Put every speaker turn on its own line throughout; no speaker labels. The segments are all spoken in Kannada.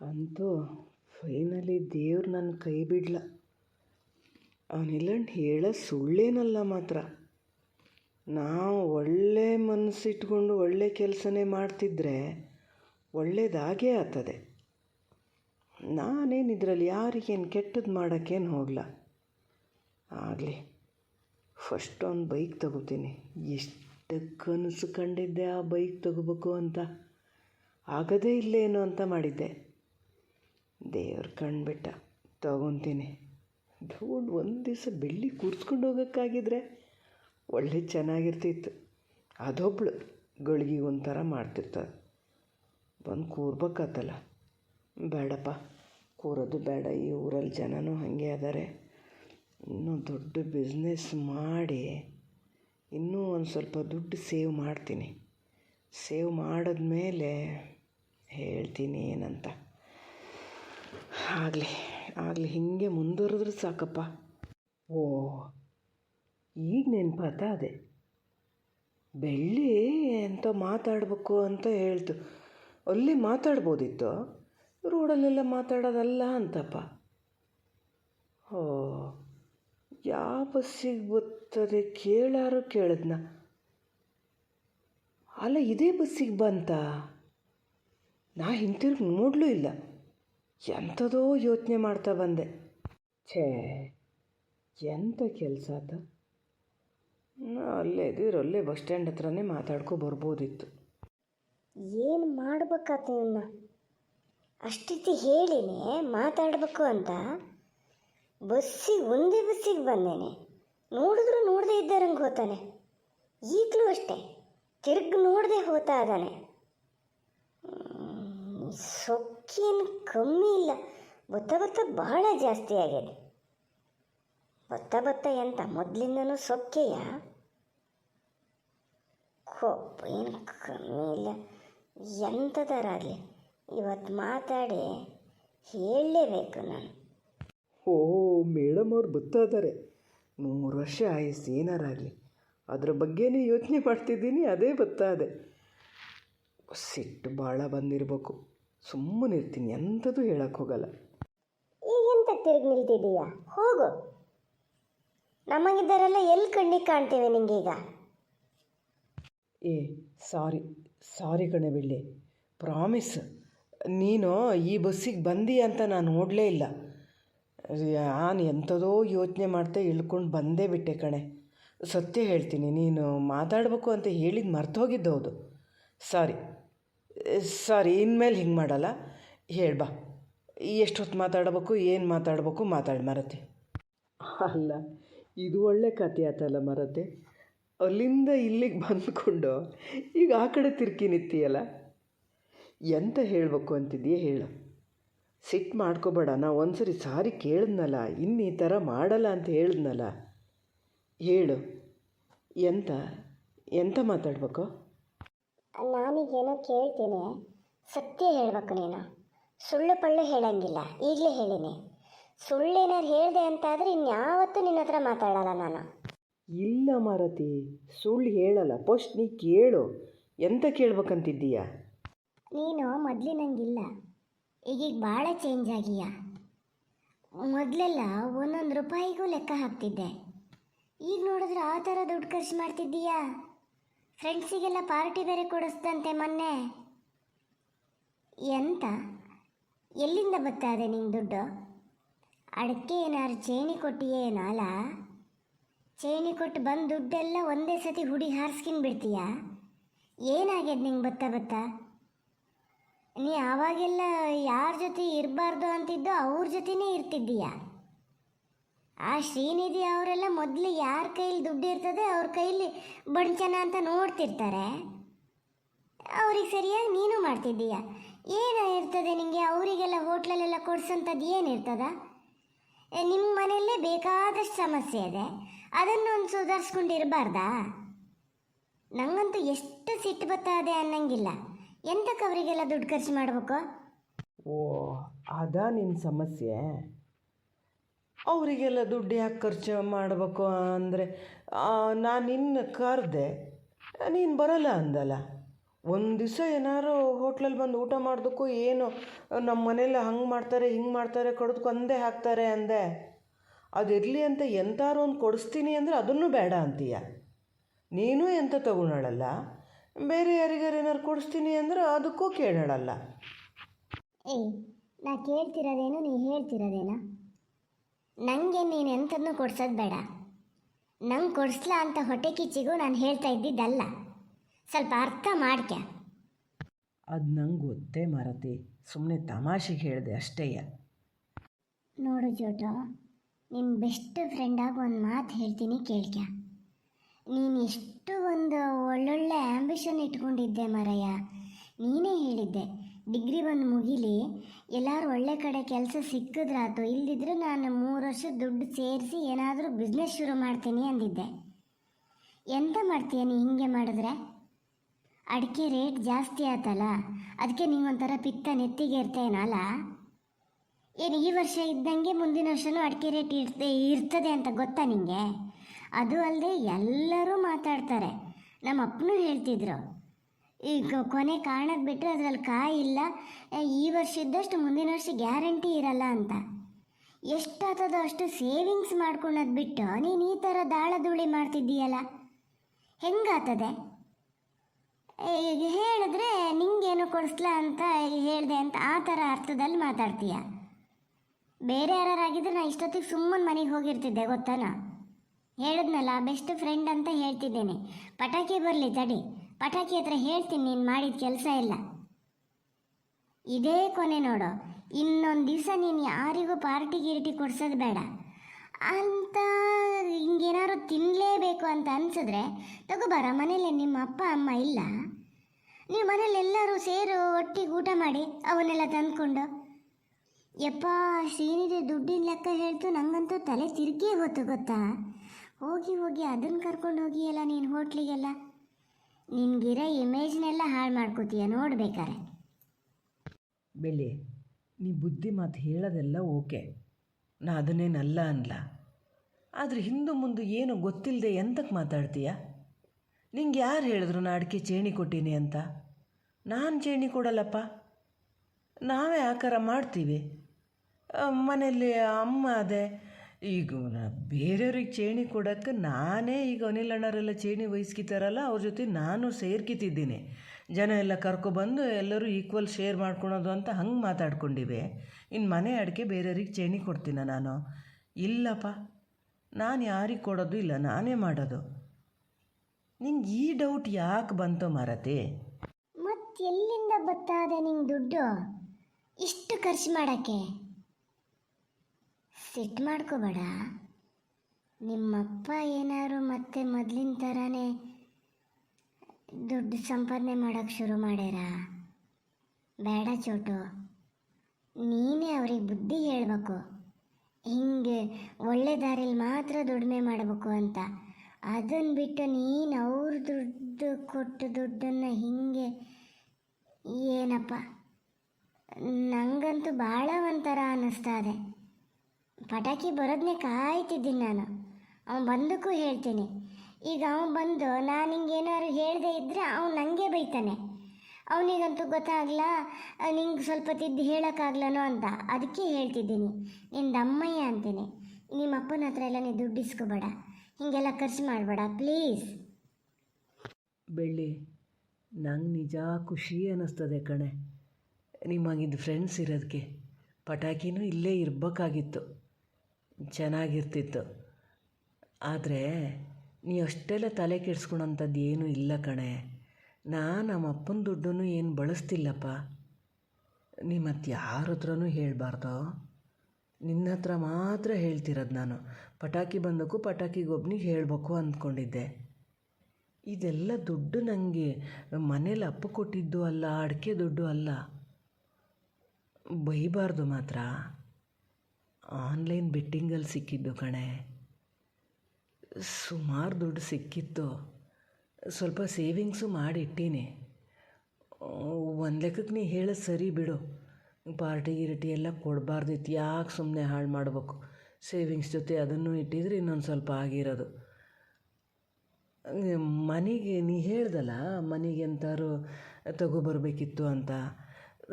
ಅಂತೂ ಫೈನಲಿ ದೇವ್ರು ನನ್ನ ಕೈ ಬಿಡ್ಲ. ಅವನಿಲ್ಲ ಹೇಳೋ ಸುಳ್ಳೇನಲ್ಲ ಮಾತ್ರ. ನಾವು ಒಳ್ಳೆ ಮನಸ್ಸಿಟ್ಕೊಂಡು ಒಳ್ಳೆ ಕೆಲಸನೇ ಮಾಡ್ತಿದ್ರೆ ಒಳ್ಳೇದಾಗೇ ಆಗ್ತದೆ. ನಾನೇನು ಇದರಲ್ಲಿ ಯಾರಿಗೇನು ಕೆಟ್ಟದ್ದು ಮಾಡೋಕ್ಕೇನು ಹೋಗಲ್ಲ ಆಗಲಿ ಫಸ್ಟ್ ಒಂದು ಬೈಕ್ ತಗೋತೀನಿ. ಎಷ್ಟು ಕನಸು ಕಂಡಿದ್ದೆ ಆ ಬೈಕ್ ತಗೋಬೇಕು ಅಂತ. ಆಗದೇ ಇಲ್ಲೇನೋ ಅಂತ ಮಾಡಿದ್ದೆ. ದೇವ್ರು ಕಂಡ್ಬಿಟ್ಟ ತಗೊತೀನಿ. ದುಡ್ಡು ಒಂದು ದಿವಸ ಬೆಳ್ಳಿ ಕೂರಿಸ್ಕೊಂಡು ಹೋಗೋಕ್ಕಾಗಿದ್ರೆ ಒಳ್ಳೆ ಚೆನ್ನಾಗಿರ್ತಿತ್ತು. ಅದೊಬ್ಳು ಗಳಿಗೆ ಒಂಥರ ಮಾಡ್ತಿರ್ತಾಳೆ ಬಂದು ಕೂರ್ಬೇಕಾತಲ್ಲ. ಬೇಡಪ್ಪ, ಕೂರೋದು ಬೇಡ. ಈ ಊರಲ್ಲಿ ಜನನೂ ಹಾಗೆ ಅದಾರೆ. ಇನ್ನೂ ದೊಡ್ಡ ಬಿಸ್ನೆಸ್ ಮಾಡಿ ಇನ್ನೂ ಒಂದು ಸ್ವಲ್ಪ ದುಡ್ಡು ಸೇವ್ ಮಾಡ್ತೀನಿ. ಸೇವ್ ಮಾಡಿದ್ಮೇಲೆ ಹೇಳ್ತೀನಿ ಏನಂತ. ಆಗಲಿ ಆಗಲಿ, ಹೀಗೆ ಮುಂದುವರೆದ್ರೆ ಸಾಕಪ್ಪ. ಓ, ಈಗ ನೆನಪಾತ ಅದೇ. ಬೆಳ್ಳಿ ಎಂತ ಮಾತಾಡಬೇಕು ಅಂತ ಹೇಳ್ತು. ಅಲ್ಲಿ ಮಾತಾಡ್ಬೋದಿತ್ತು? ರೋಡಲ್ಲೆಲ್ಲ ಮಾತಾಡೋದಲ್ಲ ಅಂತಪ್ಪ. ಓ ಯಾವ ಬಸ್ಸಿಗೆ ಬರ್ತದೆ ಕೇಳಾರು ಕೇಳಿದ್ನ. ಅಲ್ಲ, ಇದೇ ಬಸ್ಸಿಗೆ ಬಂತ? ನಾ ಹಿಂತಿರುಗಿ ನೋಡಲೂ ಇಲ್ಲ. ಎಂಥದೋ ಯೋಚನೆ ಮಾಡ್ತಾ ಬಂದೆ. ಛೇ ಎಂಥ ಕೆಲಸ ಆತ ಅಲ್ಲೇ ಇದ್ದೀರ ಅಲ್ಲೇ ಬಸ್ ಸ್ಟ್ಯಾಂಡ್ ಹತ್ರನೇ ಮಾತಾಡ್ಕೊ ಬರ್ಬೋದಿತ್ತು.
ಏನು ಮಾಡ್ಬೇಕಾತ ಇವನ್ನ ಅಷ್ಟಿತಿ ಹೇಳಿನೇ, ಮಾತಾಡಬೇಕು ಅಂತ. ಬಸ್ಸಿಗೆ, ಒಂದೇ ಬಸ್ಸಿಗೆ ಬಂದೇನೆ. ನೋಡಿದ್ರು ನೋಡದೇ ಇದ್ದಾರಂಗೆ ಹೋತಾನೆ. ಈಗಲೂ ಅಷ್ಟೇ, ತಿರುಗ್ ನೋಡದೆ ಹೋತಾ ಇದ್ದಾನೆ ಸೊಕ್ಕೇನು ಕಮ್ಮಿ ಇಲ್ಲ. ಬತ್ತ ಬತ್ತ ಬಹಳ ಜಾಸ್ತಿ ಆಗಿದೆ ಬತ್ತ ಬತ್ತ ಎಂತ? ಮೊದಲಿಂದನೂ ಸೊಕ್ಕೆಯ? ಕೊಪ್ಪ ಏನು ಕಮ್ಮಿ ಇಲ್ಲ. ಎಂಥದರಾಗಲಿ ಇವತ್ತು ಮಾತಾಡಿ ಹೇಳಲೇಬೇಕು ನಾನು.
ಓ, ಮೇಡಮ್ ಅವ್ರು ಬರ್ತಾ ಇದ್ದಾರೆ ನೂರು ವರ್ಷ ಆಯಸ್ಸು ಏನಾರಾಗಲಿ ಅದ್ರ ಬಗ್ಗೆನೇ ಯೋಚನೆ ಮಾಡ್ತಿದ್ದೀನಿ, ಅದೇ ಬರ್ತಾ ಇದೆ ಸಿಟ್ಟು ಭಾಳ ಬಂದಿರಬೇಕು. ಸುಮ್ಮನೆ ಇರ್ತೀನಿ ಎಂಥದ್ದು ಹೇಳಕ್ಕೆ ಹೋಗಲ್ಲ.
ಎಂತ ತಿರುಗಿ ನಿಲ್ತಿದ್ದೀಯಾ? ಹೋಗು. ನಮಗಿದ್ದರೆಲ್ಲ ಎಲ್ಲಿ ಕಣ್ಣಿಗೆ ಕಾಣ್ತೇವೆ ನಿಂಗೀಗ?
ಏ ಸಾರಿ ಸಾರಿ ಕಣೆ ಬೆಳ್ಳಿ. ಪ್ರಾಮಿಸ್ ನೀನು ಈ ಬಸ್ಸಿಗೆ ಬಂದಿ ಅಂತ ನಾನು ನೋಡಲೇ ಇಲ್ಲ. ನಾನು ಎಂಥದೋ ಯೋಚನೆ ಮಾಡ್ತಾ ಇಳ್ಕೊಂಡು ಬಂದೇ ಬಿಟ್ಟೆ ಕಣೆ. ಸತ್ಯ ಹೇಳ್ತೀನಿ ನೀನು ಮಾತಾಡಬೇಕು ಅಂತ ಹೇಳಿದ್ದು ಮರ್ತೋಗಿದ್ದು ಹೌದು ಸಾರಿ. ಸಾರಿ, ಇನ್ಮೇಲೆ ಹಿಂಗೆ ಮಾಡಲ್ಲ. ಹೇಳ್ಬಾ ಎಷ್ಟೊತ್ತು ಮಾತಾಡಬೇಕು, ಏನು ಮಾತಾಡಬೇಕು ಮಾತಾಡಿ ಮರತೆ. ಅಲ್ಲ, ಇದು ಒಳ್ಳೆ ಕತೆ ಆತಲ್ಲ ಮರತೆ. ಅಲ್ಲಿಂದ ಇಲ್ಲಿಗೆ ಬಂದ್ಕೊಂಡು ಈಗ ಆ ಕಡೆ ತಿರ್ಕಿ ನಿಂತೀಯಲ್ಲ? ಎಂತ ಹೇಳಬೇಕು ಅಂತಿದೆಯೇ ಹೇಳು. ಸಿಟ್ಟು ಮಾಡ್ಕೋಬೇಡ, ನಾ ಒಂದ್ಸರಿ ಸಾರಿ ಕೇಳಿದ್ನಲ್ಲ, ಇನ್ನು ಈ ಥರ ಮಾಡಲ್ಲ ಅಂತ ಹೇಳಿದ್ನಲ್ಲ. ಹೇಳು. ಎಂತ ಎಂತ ಮಾತಾಡ್ಬೇಕು?
ನಾನೀಗೇನೋ ಕೇಳ್ತೀನಿ. ಸತ್ಯ ಹೇಳ್ಬೇಕು ನೀನು. ಸುಳ್ಳು ಪಳ್ಳು ಹೇಳಂಗಿಲ್ಲ. ಈಗಲೇ ಹೇಳಿನಿ. ಸುಳ್ಳೇನಾದ್ರು ಹೇಳಿದೆ ಅಂತಾದರೆ ಇನ್ಯಾವತ್ತೂ ನಿನ್ನ ಹತ್ರ ಮಾತಾಡಲ್ಲ ನಾನು.
ಇಲ್ಲ ಮಾರತಿ. ಸುಳ್ಳು ಹೇಳಲ್ಲ. ಫಸ್ಟ್ ನೀ ಕೇಳು. ಎಂತ ಕೇಳ್ಬೇಕಂತಿದ್ದೀಯ?
ನೀನು ಮೊದಲಿನಂಗಿಲ್ಲ. ಈಗೀಗ ಭಾಳ ಚೇಂಜ್ ಆಗೀಯ. ಮೊದಲೆಲ್ಲ ಒಂದೊಂದು ರೂಪಾಯಿಗೂ ಲೆಕ್ಕ ಹಾಕ್ತಿದ್ದೆ. ಈಗ ನೋಡಿದ್ರೆ ಆ ಥರ ದುಡ್ಡು ಖರ್ಚು ಮಾಡ್ತಿದ್ದೀಯಾ? ಫ್ರೆಂಡ್ಸಿಗೆಲ್ಲ ಪಾರ್ಟಿ ಬೇರೆ ಕೊಡಿಸ್ದಂತೆ ಮೊನ್ನೆ. ಎಂತ? ಎಲ್ಲಿಂದ ಬರ್ತಾ ಇದೆ ನಿಂಗೆ ದುಡ್ಡು? ಅಡಕ್ಕೆ ಏನಾದ್ರು ಚೇಣಿ ಕೊಟ್ಟಿಯೇ ನಾಲ? ಚೇಣಿ ಕೊಟ್ಟು ಬಂದು ದುಡ್ಡೆಲ್ಲ ಒಂದೇ ಸತಿ ಹುಡಿ ಹಾರಿಸ್ಕೊಂಡು ಬಿಡ್ತೀಯಾ? ಏನಾಗ್ಯದ ನಿಂಗೆ ಬತ್ತಾ ಬತ್ತಾ? ನೀ ಆವಾಗೆಲ್ಲ ಯಾರ ಜೊತೆ ಇರಬಾರ್ದು ಅಂತಿದ್ದೋ ಅವ್ರ ಜೊತೆನೇ ಇರ್ತಿದ್ದೀಯ? ಆ ಶ್ರೀನಿಧಿ ಅವರೆಲ್ಲ ಮೊದಲು ಯಾರ ಕೈಲಿ ದುಡ್ಡು ಇರ್ತದೆ ಅವ್ರ ಕೈಲಿ ಬಣ್ಚನ ಅಂತ ನೋಡ್ತಿರ್ತಾರೆ. ಅವ್ರಿಗೆ ಸರಿಯಾಗಿ ನೀನು ಮಾಡ್ತಿದ್ದೀಯ. ಏನು ಇರ್ತದೆ ನಿಮಗೆ ಅವರಿಗೆಲ್ಲ ಹೋಟ್ಲಲ್ಲೆಲ್ಲ ಕೊಡ್ಸೋಂಥದ್ದು ಏನಿರ್ತದ ನಿಮ್ಮ ಮನೆಯಲ್ಲೇ ಬೇಕಾದಷ್ಟು ಸಮಸ್ಯೆ ಇದೆ. ಅದನ್ನು ಒಂದು ಸುಧಾರಿಸ್ಕೊಂಡಿರಬಾರ್ದಾ? ನಂಗಂತೂ ಎಷ್ಟು ಸಿಟ್ಟು ಬರ್ತದೆ ಅನ್ನಂಗಿಲ್ಲ. ಎಂತಕ್ಕೆ ಅವರಿಗೆಲ್ಲ ದುಡ್ಡು ಖರ್ಚು ಮಾಡಬೇಕು?
ಓ, ಅದಾ ನಿನ್ನ ಸಮಸ್ಯೆ? ಅವರಿಗೆಲ್ಲ ದುಡ್ಡು ಯಾಕೆ ಖರ್ಚು ಮಾಡಬೇಕು ಅಂದರೆ ನಾನು ನಿನ್ನ ಕರೆದೆ, ನೀನು ಬರಲ್ಲ ಅಂದಲ್ಲ. ಒಂದು ದಿವಸ ಏನಾರು ಹೋಟ್ಲಲ್ಲಿ ಬಂದು ಊಟ ಮಾಡೋದಕ್ಕೂ ಏನು ನಮ್ಮ ಮನೇಲಿ ಹಂಗೆ ಮಾಡ್ತಾರೆ, ಹಿಂಗೆ ಮಾಡ್ತಾರೆ ಕೊಡೋದಕ್ಕೂ ಒಂದೇ ಹಾಕ್ತಾರೆ ಅಂದೆ. ಅದಿರಲಿ ಅಂತ ಎಂತಾರು ಒಂದು ಕೊಡಿಸ್ತೀನಿ ಅಂದರೆ ಅದನ್ನು ಬೇಡ ಅಂತೀಯ. ನೀನು ಎಂತ ತಗೊಳಲ್ಲ ಬೇರೆ ಯಾರಿಗಾರು ಏನಾರು ಕೊಡಿಸ್ತೀನಿ ಅಂದ್ರೆ ಅದಕ್ಕೂ ಕೇಳಲ್ಲ
ಏಯ್, ನಾ ಕೇಳ್ತಿರೋದೇನು ನೀ ಹೇಳ್ತಿರೋದೇನು? ನನಗೆ ನೀನು ಎಂಥದನ್ನು ಕೊಡ್ಸೋದು ಬೇಡ. ನಂಗೆ ಕೊಡಿಸ್ಲಾ ಅಂತ ಹೊಟ್ಟೆ ಕಿಚ್ಚಿಗೂ ನಾನು ಹೇಳ್ತಾ ಇದ್ದಿದ್ದಲ್ಲ. ಸ್ವಲ್ಪ ಅರ್ಥ ಮಾಡ್ಕ್ಯ?
ಅದು ನಂಗೆ ಗೊತ್ತೇ ಮಾರತಿ. ಸುಮ್ಮನೆ ತಮಾಷೆಗೆ ಹೇಳಿದೆ ಅಷ್ಟೇಯ
ನೋಡು ಜೋಟು ನಿನ್ನ ಬೆಸ್ಟ್ ಫ್ರೆಂಡಾಗಿ ಒಂದು ಮಾತು ಹೇಳ್ತೀನಿ ಕೇಳ್ಕ್ಯ. ನೀನು ಎಷ್ಟು ಒಂದು ಒಳ್ಳೊಳ್ಳೆ ಆ್ಯಂಬಿಷನ್ ಇಟ್ಕೊಂಡಿದ್ದೆ ಮರಯ್ಯ. ನೀನೇ ಹೇಳಿದ್ದೆ. ಡಿಗ್ರಿ ಬಂದು ಮುಗಿಲಿ, ಎಲ್ಲರೂ ಒಳ್ಳೆ ಕಡೆ ಕೆಲಸ ಸಿಕ್ಕಿದ್ರಾತು ಇಲ್ಲದಿದ್ರೆ ನಾನು ಮೂರು ವರ್ಷ ದುಡ್ಡು ಸೇರಿಸಿ ಏನಾದರೂ ಬಿಸ್ನೆಸ್ ಶುರು ಮಾಡ್ತೀನಿ ಅಂದಿದ್ದೆ. ಎಂತ ಮಾಡ್ತೀಯ ನೀ ಹಿಂಗೆ ಮಾಡಿದ್ರೆ? ಅಡಿಕೆ ರೇಟ್ ಜಾಸ್ತಿ ಆಯ್ತಲ್ಲ ಅದಕ್ಕೆ ನೀವೊಂಥರ ಪಿತ್ತ ನೆತ್ತಿಗೆ ಇರ್ತೇನಲ್ಲ ಏನು ಈ ವರ್ಷ ಇದ್ದಂಗೆ ಮುಂದಿನ ವರ್ಷವೂ ಅಡಿಕೆ ರೇಟ್ ಇರ್ತದೆ ಇರ್ತದೆ ಅಂತ ಗೊತ್ತಾ ನಿಮಗೆ ಅದು ಅಲ್ಲದೆ ಎಲ್ಲರೂ ಮಾತಾಡ್ತಾರೆ. ನಮ್ಮ ಅಪ್ಪನೂ ಹೇಳ್ತಿದ್ರು ಈಗ ಕೊನೆ ಕಾರಣಕ್ಕೆ ಬಿಟ್ಟರೆ ಅದರಲ್ಲಿ ಕಾಯಿ ಇಲ್ಲ. ಏ, ಈ ವರ್ಷ ಇದ್ದಷ್ಟು ಮುಂದಿನ ವರ್ಷ ಗ್ಯಾರಂಟಿ ಇರಲ್ಲ ಅಂತ. ಎಷ್ಟಾಗ್ತದೋ ಅಷ್ಟು ಸೇವಿಂಗ್ಸ್ ಮಾಡ್ಕೊಳೋದು ಬಿಟ್ಟು ನೀನು ಈ ಥರ ದಾಳಧೂಳಿ ಮಾಡ್ತಿದ್ದೀಯಲ್ಲ. ಹೆಂಗಾಗ್ತದೆ ಈಗ ಹೇಳಿದ್ರೆ ನಿಂಗೇನು ಕೊಡಿಸ್ಲಾ ಅಂತ ಹೇಳಿದೆ ಅಂತ ಆ ಥರ ಅರ್ಥದಲ್ಲಿ ಮಾತಾಡ್ತೀಯ? ಬೇರೆ ಯಾರಾಗಿದ್ರೆ ನಾನು ಇಷ್ಟೊತ್ತಿಗೆ ಸುಮ್ಮನೆ ಮನೆಗೆ ಹೋಗಿರ್ತಿದ್ದೆ ಗೊತ್ತಾನ? ಹೇಳಿದ್ನಲ್ಲ ಬೆಸ್ಟ್ ಫ್ರೆಂಡ್ ಅಂತ ಹೇಳ್ತಿದ್ದೇನೆ. ಪಟಾಕಿ ಬರಲಿ ತಡಿ. ಪಟಾಕಿ ಹತ್ರ ಹೇಳ್ತೀನಿ, ನೀನು ಮಾಡಿದ ಕೆಲಸ ಇಲ್ಲ. ಇದೇ ಕೊನೆ ನೋಡು. ಇನ್ನೊಂದು ದಿವಸ ನೀನು ಯಾರಿಗೂ ಪಾರ್ಟಿ ಗಿರಿಟಿ ಕೊಡ್ಸೋದು ಬೇಡ. ಅಂತ ಹಿಂಗೇನಾದ್ರು ತಿನ್ನಲೇಬೇಕು ಅಂತ ಅನಿಸಿದ್ರೆ ತಗೋಬಾರ ಮನೇಲಿ ನಿಮ್ಮ ಅಪ್ಪ, ಅಮ್ಮ ಇಲ್ಲ. ನೀವು ಮನೇಲಿ ಎಲ್ಲರೂ ಸೇರು, ಒಟ್ಟಿಗೆ ಊಟ ಮಾಡಿ, ಅವನ್ನೆಲ್ಲ ತಂದ್ಕೊಂಡು. ಯಪ್ಪ, ಶ್ರೀನಿಧಿ ದುಡ್ಡಿನ ಲೆಕ್ಕ ಹೇಳ್ತು, ನಂಗಂತೂ ತಲೆ ತಿರುಗಿ ಹೋತು ಗೊತ್ತಾ? ಹೋಗಿ ಹೋಗಿ ಅದನ್ನು ಕರ್ಕೊಂಡು ಹೋಗಿಯಲ್ಲ ನೀನು ಹೋಟ್ಲಿಗೆಲ್ಲ? ನಿನ್ಗಿರೋ ಇಮೇಜ್ನೆಲ್ಲ ಹಾಳು ಮಾಡ್ಕೋತೀಯ, ನೋಡ್ಬೇಕಾರೆ.
ಬೆಳ್ಳಿ ನೀ ಬುದ್ಧಿ ಮಾತು ಹೇಳೋದೆಲ್ಲ ಓಕೆ. ನಾ ಅದನ್ನೇನಲ್ಲ ಅನ್ಲ. ಆದರೆ ಹಿಂದು ಮುಂದೆ ಏನು ಗೊತ್ತಿಲ್ಲದೆ ಎಂತಕ್ಕೆ ಮಾತಾಡ್ತೀಯ? ನಿಂಗೆ ಯಾರು ಹೇಳಿದ್ರು ನಾ ಅಡಿಕೆ ಚೇಣಿ ಕೊಟ್ಟೀನಿ ಅಂತ? ನಾನು ಚೇಣಿ ಕೊಡಲ್ಲಪ್ಪ. ನಾವೇ ಆಕಾರ ಮಾಡ್ತೀವಿ. ಮನೆಯಲ್ಲಿ ಅಮ್ಮ ಅದೇ ಈಗ ಬೇರೆಯವ್ರಿಗೆ ಚೇಣಿ ಕೊಡೋಕ್ಕೆ ನಾನೇ ಈಗ ಅನಿಲ್ ಅಣ್ಣರೆಲ್ಲ ಚೇಣಿ ವಹಿಸ್ಕಿತಾರಲ್ಲ, ಅವ್ರ ಜೊತೆ ನಾನು ಸೇರ್ಕಿತಿದ್ದೀನಿ. ಜನ ಎಲ್ಲ ಕರ್ಕೊಬಂದು ಎಲ್ಲರೂ ಈಕ್ವಲ್ ಶೇರ್ ಮಾಡ್ಕೊಳೋದು ಅಂತ ಹಂಗೆ ಮಾತಾಡ್ಕೊಂಡಿವೆ. ಇನ್ನು ಮನೆ ಅಡಿಕೆ ಬೇರೆಯವ್ರಿಗೆ ಚೇಣಿ ಕೊಡ್ತೀನ ನಾನು? ಇಲ್ಲಪ್ಪ, ನಾನು ಯಾರಿಗೆ ಕೊಡೋದು ಇಲ್ಲ, ನಾನೇ ಮಾಡೋದು. ನಿಂಗೆ ಈ ಡೌಟ್ ಯಾಕೆ ಬಂತು ಮಾರತಿ?
ಮತ್ತೆ ಎಲ್ಲಿಂದ ಬತ್ತಾದೆ ನಿಂಗೆ ದುಡ್ಡು? ಇಷ್ಟು ಖರ್ಚು ಮಾಡೋಕ್ಕೆ? ಸಿಟ್ಟು ಮಾಡ್ಕೋಬೇಡ. ನಿಮ್ಮಪ್ಪ ಏನಾದ್ರು ಮತ್ತೆ ಮೊದಲಿನ ಥರನೇ ದುಡ್ಡು ಸಂಪಾದನೆ ಮಾಡೋಕ್ಕೆ ಶುರು ಮಾಡ್ಯಾರ. ಬೇಡ ಚೋಟು. ನೀನೇ ಅವ್ರಿಗೆ ಬುದ್ಧಿ ಹೇಳಬೇಕು. ಹಿಂಗೆ ಒಳ್ಳೆ ದಾರಿಲಿ ಮಾತ್ರ ದುಡಿಮೆ ಮಾಡಬೇಕು ಅಂತ. ಅದನ್ನು ಬಿಟ್ಟು ನೀನು ಅವ್ರ ದುಡ್ಡು ಕೊಟ್ಟು ದುಡ್ಡನ್ನು ಹಿಂಗೆ ಏನಪ್ಪ? ನನಗಂತೂ ಭಾಳ ಒಂಥರ ಅನ್ನಿಸ್ತಾ ಇದೆ. ಪಟಾಕಿ ಬರೋದನ್ನೇ ಕಾಯ್ತಿದ್ದೀನಿ ನಾನು. ಅವನು ಬಂದಕ್ಕೂ ಹೇಳ್ತೀನಿ. ಈಗ ಅವನು ಬಂದು ನಾನು ಹಿಂಗೇನಾದ್ರು ಹೇಳದೇ ಇದ್ದರೆ ಅವನು ನನಗೆ ಬೈತಾನೆ. ಅವನಿಗಂತೂ ಗೊತ್ತಾಗಲ್ಲ ನಿಂಗೆ ಸ್ವಲ್ಪ ತಿದ್ದು ಹೇಳೋಕ್ಕಾಗ್ಲನೋ ಅಂತ. ಅದಕ್ಕೆ ಹೇಳ್ತಿದ್ದೀನಿ. ನಿಂದು ಅಮ್ಮಯ್ಯ ಅಂತೀನಿ. ನಿಮ್ಮ ಅಪ್ಪನ ಹತ್ರ ಎಲ್ಲ ನೀ ದುಡ್ಡು ಇಸ್ಕೋಬೇಡ. ಹೀಗೆಲ್ಲ ಖರ್ಚು ಮಾಡಬೇಡ, ಪ್ಲೀಸ್.
ಬೆಳ್ಳಿ, ನಂಗೆ ನಿಜ ಖುಷಿ ಅನ್ನಿಸ್ತದೆ ಕಣೆ. ನಿಮಗಿದು ಫ್ರೆಂಡ್ಸ್ ಇರೋದಕ್ಕೆ ಪಟಾಕಿನೂ ಇಲ್ಲೇ ಇರಬೇಕಾಗಿತ್ತು. ಚೆನ್ನಾಗಿರ್ತಿತ್ತು. ಆದರೆ ನೀ ಅಷ್ಟೆಲ್ಲ ತಲೆ ಕೆಡ್ಸ್ಕೊಳೋಂಥದ್ದು ಏನೂ ಇಲ್ಲ ಕಣೆ. ನಾನು ನಮ್ಮ ಅಪ್ಪನ ದುಡ್ಡನ್ನು ಏನು ಬಳಸ್ತಿಲ್ಲಪ್ಪ. ನೀ ಮತ್ತು ಯಾರ ಹತ್ರನೂ ಹೇಳಬಾರ್ದು? ನಿನ್ನ ಹತ್ರ ಮಾತ್ರ ಹೇಳ್ತಿರೋದು ನಾನು. ಪಟಾಕಿ ಬಂದಕ್ಕೂ ಪಟಾಕಿಗೊಬ್ಬನಿಗೆ ಹೇಳಬೇಕು ಅಂದ್ಕೊಂಡಿದ್ದೆ. ಇದೆಲ್ಲ ದುಡ್ಡು ನನಗೆ ಮನೇಲಿ ಅಪ್ಪ ಕೊಟ್ಟಿದ್ದು ಅಲ್ಲ, ಅಡಿಕೆ ದುಡ್ಡು ಅಲ್ಲ. ಬೈಬಾರ್ದು ಮಾತ್ರ. ಆನ್ಲೈನ್ ಬೆಟ್ಟಿಂಗಲ್ಲಿ ಸಿಕ್ಕಿದ್ದು ಕಣೆ. ಸುಮಾರು ದುಡ್ಡು ಸಿಕ್ಕಿತ್ತು. ಸ್ವಲ್ಪ ಸೇವಿಂಗ್ಸು ಮಾಡಿಟ್ಟೀನಿ. ಒಂದು ಲೆಕ್ಕಕ್ಕೆ ನೀ ಹೇಳೋದು ಸರಿ ಬಿಡು. ಪಾರ್ಟಿ ಗಿರಿಟಿ ಎಲ್ಲ ಕೊಡಬಾರ್ದಿತ್ತು ಯಾಕೆ ಸುಮ್ಮನೆ ಹಾಳು ಮಾಡಬೇಕು? ಸೇವಿಂಗ್ಸ್ ಜೊತೆ ಅದನ್ನು ಇಟ್ಟಿದ್ರೆ ಇನ್ನೊಂದು ಸ್ವಲ್ಪ ಆಗಿರೋದು. ಮನೆಗೆ ನೀ ಹೇಳ್ದಲ್ಲ, ಮನೆಗೆ ಎಂತಾರು ತಗೊಬರ್ಬೇಕಿತ್ತು ಅಂತ.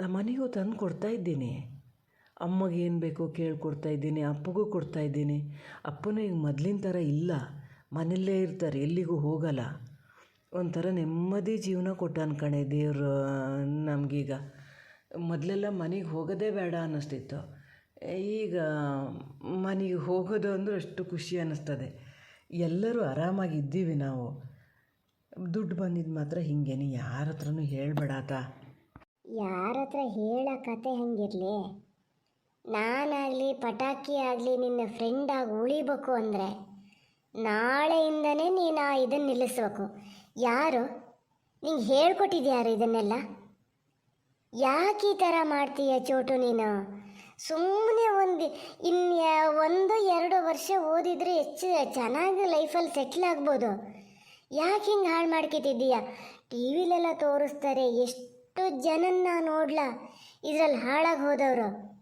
ಮನೆಗೂ ತಂದು ಕೊಡ್ತಾ ಇದ್ದೀನಿ. ಅಮ್ಮಗೆ ಏನು ಬೇಕೋ ಕೇಳ್ಕೊಡ್ತಾ ಇದ್ದೀನಿ, ಅಪ್ಪಗೂ ಕೊಡ್ತಾ ಇದ್ದೀನಿ. ಅಪ್ಪನೂ ಈಗ ಮೊದಲಿನ ಥರ ಇಲ್ಲ. ಮನೆಯಲ್ಲೇ ಇರ್ತಾರೆ, ಎಲ್ಲಿಗೂ ಹೋಗಲ್ಲ. ಒಂಥರ ನೆಮ್ಮದಿ ಜೀವನ ಕೊಟ್ಟಾನ ಕಣೆ ದೇವರು, ನಮಗೀಗ. ಮೊದಲೆಲ್ಲ ಮನೆಗೆ ಹೋಗೋದೇ ಬೇಡ ಅನ್ನಿಸ್ತಿತ್ತು. ಈಗ ಮನೆಗೆ ಹೋಗೋದು ಅಂದರೆ ಅಷ್ಟು ಖುಷಿ ಅನ್ನಿಸ್ತದೆ. ಎಲ್ಲರೂ ಆರಾಮಾಗಿ ಇದ್ದೀವಿ ನಾವು. ದುಡ್ಡು ಬಂದಿದ್ದು ಮಾತ್ರ ಹಿಂಗೇನೆ ಯಾರ ಹತ್ರನೂ ಹೇಳಬೇಡಾತ
ಯಾರ ಹತ್ರ ಹೇಳೋ ಕತೆ ಹಂಗಿರಲಿ. ನಾನಾಗಲಿ, ಪಟಾಕಿ ಆಗಲಿ ನಿನ್ನ ಫ್ರೆಂಡಾಗಿ ಉಳಿಬೇಕು ಅಂದರೆ ನಾಳೆಯಿಂದನೇ ನೀನು ಆ ಇದನ್ನು ನಿಲ್ಲಿಸ್ಬೇಕು. ಯಾರು? ನಿಂಗೆ ಹೇಳ್ಕೊಟ್ಟಿದ್ಯಾರು ಇದನ್ನೆಲ್ಲ? ಯಾಕೆ ಈ ಥರ ಮಾಡ್ತೀಯ ಚೋಟು ನೀನು? ಸುಮ್ಮನೆ ಒಂದು ಇನ್ನು ಒಂದು, ಎರಡು ವರ್ಷ ಓದಿದರೆ ಹೆಚ್ಚು ಚೆನ್ನಾಗಿ ಲೈಫಲ್ಲಿ ಸೆಟ್ಲ್ ಆಗ್ಬೋದು. ಯಾಕೆ ಹಿಂಗೆ ಹಾಳು ಮಾಡ್ಕೊತಿದ್ದೀಯ? ಟಿ ವಿಲೆಲ್ಲ ತೋರಿಸ್ತಾರೆ, ಎಷ್ಟು ಜನನ್ನ ನೋಡ್ಲಾ? ಇದರಲ್ಲಿ ಹಾಳಾಗಿ ಹೋದವರು.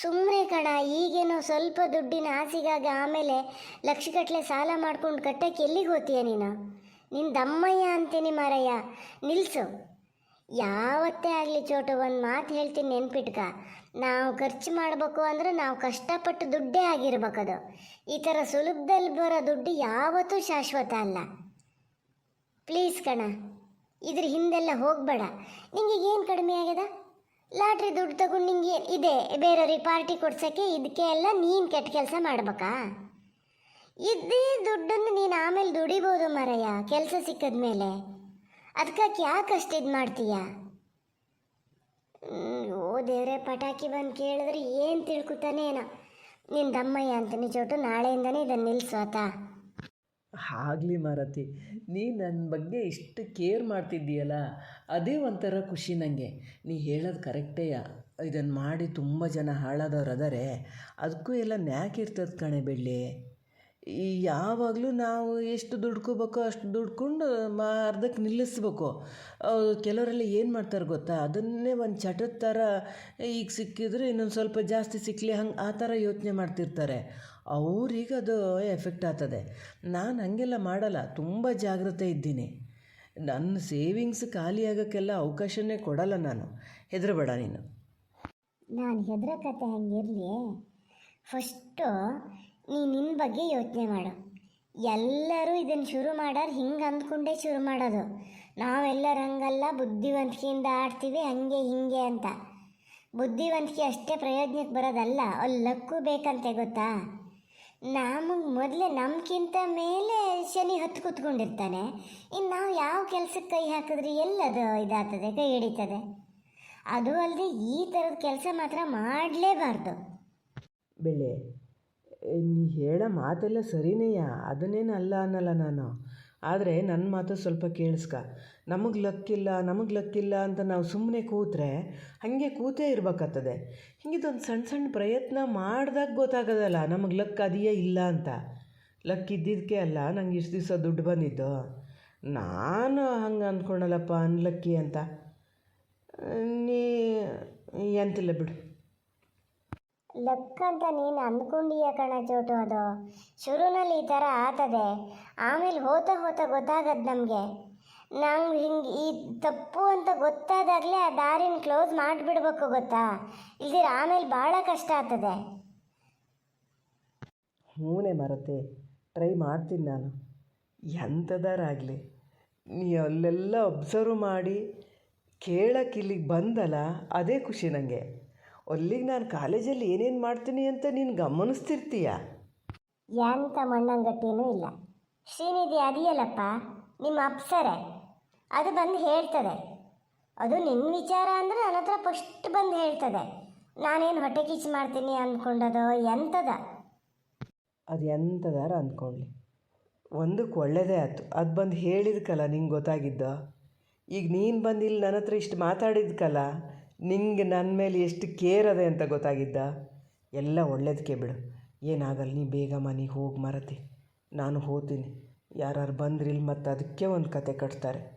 ಸುಮ್ಮನೆ ಕಣ, ಈಗೇನೋ ಸ್ವಲ್ಪ ದುಡ್ಡಿನ ಆಸೆಗಾಗಿ ಆಮೇಲೆ ಲಕ್ಷಗಟ್ಟಲೆ ಸಾಲ ಮಾಡ್ಕೊಂಡು ಕಟ್ಟಕ್ಕೆ ಎಲ್ಲಿಗೆ ಹೋತೀಯ ನೀನು? ನಿನ್ನ ದಮ್ಮಯ್ಯ ಅಂತೀನಿ ಮಾರಯ್ಯ, ನಿಲ್ಸು. ಯಾವತ್ತೇ ಆಗಲಿ ಚೋಟ, ಒಂದು ಮಾತು ಹೇಳ್ತೀನಿ ನೆನ್ಪಿಟ್ಕ. ನಾವು ಖರ್ಚು ಮಾಡಬೇಕು ಅಂದರೆ ನಾವು ಕಷ್ಟಪಟ್ಟು ದುಡ್ಡೇ ಆಗಿರ್ಬೇಕದು. ಈ ಥರ ಸುಲಭದಲ್ಲಿ ಬರೋ ದುಡ್ಡು ಯಾವತ್ತೂ ಶಾಶ್ವತ ಅಲ್ಲ. ಪ್ಲೀಸ್ ಕಣ, ಇದ್ರ ಹಿಂದೆಲ್ಲ ಹೋಗಬೇಡ. ನಿಮಗೆ ಏನು ಕಡಿಮೆ ಆಗ್ಯದ? ಲಾಟ್ರಿ ದುಡ್ಡು ತಗೊಂಡು ನಿಂಗೆ ಇದೆ, ಬೇರೆಯವ್ರಿಗೆ ಪಾರ್ಟಿ ಕೊಡ್ಸೋಕ್ಕೆ ಇದಕ್ಕೆ ಎಲ್ಲ ನೀನು ಕೆಟ್ಟ ಕೆಲಸ ಮಾಡ್ಬೇಕಾ? ಇದ್ದೇ ದುಡ್ಡನ್ನು ನೀನು ಆಮೇಲೆ ದುಡಿಬೋದು ಮರಯ್ಯ, ಕೆಲಸ ಸಿಕ್ಕದ ಮೇಲೆ ಅದಕ್ಕೆ ಯಾಕೆ ಅಷ್ಟು ಇದು ಮಾಡ್ತೀಯ? ಓ ದೇವ್ರೆ, ಪಟಾಕಿ ಬಂದು ಕೇಳಿದ್ರೆ ಏನು ತಿಳ್ಕೊತಾನೇನ. ನಿನ್ನ ದಮ್ಮಯ್ಯ ಅಂತ ಚೋಟು ನಾಳೆಯಿಂದನೇ ಇದನ್ನು ನಿಲ್ಲಿಸು ಆತಾ.
ಆಗಲಿ ಮಾರತಿ, ನೀ ನನ್ನ ಬಗ್ಗೆ ಇಷ್ಟು ಕೇರ್ ಮಾಡ್ತಿದ್ದೀಯಲ್ಲ, ಅದೇ ಒಂಥರ ಖುಷಿ ನನಗೆ ನೀ ಹೇಳೋದು ಕರೆಕ್ಟೇಯ ಇದನ್ನು ಮಾಡಿ ತುಂಬ ಜನ ಹಾಳಾದವ್ರು ಅದಾರೆ ಅದಕ್ಕೂ ಎಲ್ಲ ನ್ಯಾಕ್ ಇರ್ತದೆ ಕಣೆ ಬೆಳ್ಳಿ. ಈ ಯಾವಾಗಲೂ ನಾವು ಎಷ್ಟು ದುಡ್ಕೋಬೇಕೋ ಅಷ್ಟು ದುಡ್ಕೊಂಡು ಮಾ ಅರ್ಧಕ್ಕೆ ನಿಲ್ಲಿಸ್ಬೇಕು. ಕೆಲವರೆಲ್ಲ ಏನು ಮಾಡ್ತಾರೆ ಗೊತ್ತಾ, ಅದನ್ನೇ ಒಂದು ಚಟದ ಥರ ಈಗ ಸಿಕ್ಕಿದ್ರೆ ಇನ್ನೊಂದು ಸ್ವಲ್ಪ ಜಾಸ್ತಿ ಸಿಕ್ಕಲಿ ಹಂಗೆ ಆ ಥರ ಯೋಚನೆ ಮಾಡ್ತಿರ್ತಾರೆ. ಅವ್ರಿಗೆ ಅದು ಎಫೆಕ್ಟ್ ಆಗ್ತದೆ. ನಾನು ಹಂಗೆಲ್ಲ ಮಾಡಲ್ಲ, ತುಂಬ ಜಾಗ್ರತೆ ಇದ್ದೀನಿ. ನನ್ನ ಸೇವಿಂಗ್ಸ್ ಖಾಲಿ ಆಗೋಕ್ಕೆಲ್ಲ ಅವಕಾಶನೇ ಕೊಡಲ್ಲ ನಾನು. ಹೆದರಬೇಡ ನೀನು.
ನಾನು ಹೆದರಕತೆ ಹಂಗಿರಲಿ. ಫಸ್ಟು ನೀ ನಿನ್ನ ಬಗ್ಗೆ ಯೋಚನೆ ಮಾಡು. ಎಲ್ಲರೂ ಇದನ್ನು ಶುರು ಮಾಡೋರು ಹಿಂಗೆ ಅಂದ್ಕೊಂಡೇ ಶುರು ಮಾಡೋದು. ನಾವೆಲ್ಲರೂ ಹಂಗಲ್ಲ, ಬುದ್ಧಿವಂತಿಕೆಯಿಂದ ಆಡ್ತೀವಿ, ಹಂಗೆ, ಹಿಂಗೆ ಅಂತ. ಬುದ್ಧಿವಂತಿಕೆ ಅಷ್ಟೇ ಪ್ರಯೋಜನಕ್ಕೆ ಬರೋದಲ್ಲ ಅಲ್ಲಿ ಲಕ್ಕು ಬೇಕಂತೆ, ಗೊತ್ತಾ? ನಮಗೆ ಮೊದಲೇ ನಮಗಿಂತ ಮೇಲೆ ಶನಿ ಹತ್ತು ಕೂತ್ಕೊಂಡಿರ್ತಾನೆ. ಇನ್ನು ನಾವು ಯಾವ ಕೆಲಸಕ್ಕೆ ಕೈ ಹಾಕಿದ್ರೆ? ಎಲ್ಲದು ಇದಾಗ್ತದೆ, ಕೈ ಹಿಡಿತದೆ? ಅದು ಅಲ್ಲದೆ ಈ ಥರದ ಕೆಲಸ ಮಾತ್ರ ಮಾಡಲೇಬಾರ್ದು.
ಬೆಳೆ ನೀ ಹೇಳೋ ಮಾತೆಲ್ಲ ಸರಿನೇಯ? ಅದನ್ನೇನು ಅಲ್ಲ ಅನ್ನಲ್ಲ ನಾನು. ಆದರೆ ನನ್ನ ಮಾತು ಸ್ವಲ್ಪ ಕೇಳಿಸ್ಕ. ನಮಗೆ ಲಕ್ಕಿಲ್ಲ ನಮಗೆ ಲಕ್ಕಿಲ್ಲ ಅಂತ ನಾವು ಸುಮ್ಮನೆ ಕೂತ್ರೆ ಹಾಗೆ ಕೂತೇ ಇರಬೇಕಾಗ್ತದೆ. ಹಿಂಗಿದೊಂದು ಸಣ್ಣ ಸಣ್ಣ ಪ್ರಯತ್ನ ಮಾಡಿದಾಗ ಗೊತ್ತಾಗೋದಲ್ಲ ನಮಗೆ ಲಕ್ ಅದೆಯೇ ಇಲ್ಲ ಅಂತ. ಲಕ್ ಇದ್ದಿದ್ದಕ್ಕೆ ಅಲ್ಲ, ನಂಗೆ ಇಷ್ಟು ದಿವಸ ದುಡ್ಡು ಬಂದಿದ್ದು. ನಾನು ಹಂಗೆ ಅಂದ್ಕೊಂಡಲ್ಲಪ್ಪ ಅನ್ಲಕ್ಕಿ ಅಂತ. ನೀ ಎಂತಿಲ್ಲ ಬಿಡು.
ಲಕ್ ಅಂತ ನೀನು ಅಂದ್ಕೊಂಡೀಯ ಕಣ ಚೋಟು ಅದು? ಶುರುನಲ್ಲಿ ಈ ಥರ ಆತದೆ. ಆಮೇಲೆ ಹೋತಾ ಹೋತಾ ಗೊತ್ತಾಗದು ನಮಗೆ. ನಂಗೆ ಹಿಂಗೆ ಈ ತಪ್ಪು ಅಂತ ಗೊತ್ತಾದಾಗಲೇ ಆ ದಾರಿನ ಕ್ಲೋಸ್ ಮಾಡಿಬಿಡ್ಬೇಕು ಗೊತ್ತಾ? ಇಲ್ದಿರ ಆಮೇಲೆ ಭಾಳ ಕಷ್ಟ ಆಗ್ತದೆ.
ಹೂನೆ ಮರತೆ, ಟ್ರೈ ಮಾಡ್ತೀನಿ ನಾನು. ಎಂಥದಾರಾಗಲಿ? ನೀ ಅಲ್ಲೆಲ್ಲ ಅಬ್ಸರ್ವ್ ಮಾಡಿ ಕೇಳಕ್ಕೆ ಇಲ್ಲಿಗೆ ಬಂದಲ್ಲ, ಅದೇ ಖುಷಿ ನನಗೆ ಅಲ್ಲಿಗೆ ನಾನು ಕಾಲೇಜಲ್ಲಿ ಏನೇನು ಮಾಡ್ತೀನಿ ಅಂತ ನೀನು ಗಮನಿಸ್ತಿರ್ತೀಯ?
ಯಾಂತ ಮಣ್ಣಂಗಟ್ಟಿನೂ ಇಲ್ಲ. ಶ್ರೀನಿಧಿ ಅದೆಯಲ್ಲಪ್ಪ ನಿಮ್ಮ ಅಪ್ಸರೆ. ಅದು ಬಂದು ಹೇಳ್ತದೆ. ಅದು ನಿನ್ನ ವಿಚಾರ ಅಂದರೆ ನನ್ನ ಹತ್ರ ಫಸ್ಟ್ ಬಂದು ಹೇಳ್ತದೆ. ನಾನೇನು ಹೊಟ್ಟೆ ಕಿಚ್ಚು ಮಾಡ್ತೀನಿ ಅಂದ್ಕೊಂಡದೋ ಎಂಥದ
ಅದು ಎಂಥದಾರ ಅಂದ್ಕೊಳ್ಳಿ ಒಂದಕ್ಕೆ ಒಳ್ಳೆಯದೇ ಆಯ್ತು. ಅದು ಬಂದು ಹೇಳಿದ್ಕಲ್ಲ ನಿಂಗೆ ಗೊತ್ತಾಗಿದ್ದ? ಈಗ ನೀನು ಬಂದು ಇಲ್ಲಿ ನನ್ನ ಹತ್ರ ಇಷ್ಟು ಮಾತಾಡಿದ್ಕಲ್ಲ ನಿಂಗೆ ನನ್ನ ಮೇಲೆ ಎಷ್ಟು ಕೇರ್ ಅದೆ ಅಂತ ಗೊತ್ತಾಗಿದ್ದ? ಎಲ್ಲ ಒಳ್ಳೇದಕ್ಕೆ ಬಿಡು. ಏನಾಗಲ್ಲ ನೀ ಬೇಗ ಮನೆಗೆ ಹೋಗಿ ಮರತಿ. ನಾನು ಹೋತೀನಿ. ಯಾರು ಬಂದ್ರಿಲ್ ಮತ್ತು ಅದಕ್ಕೆ ಒಂದು ಕತೆ ಕಟ್ತಾರೆ.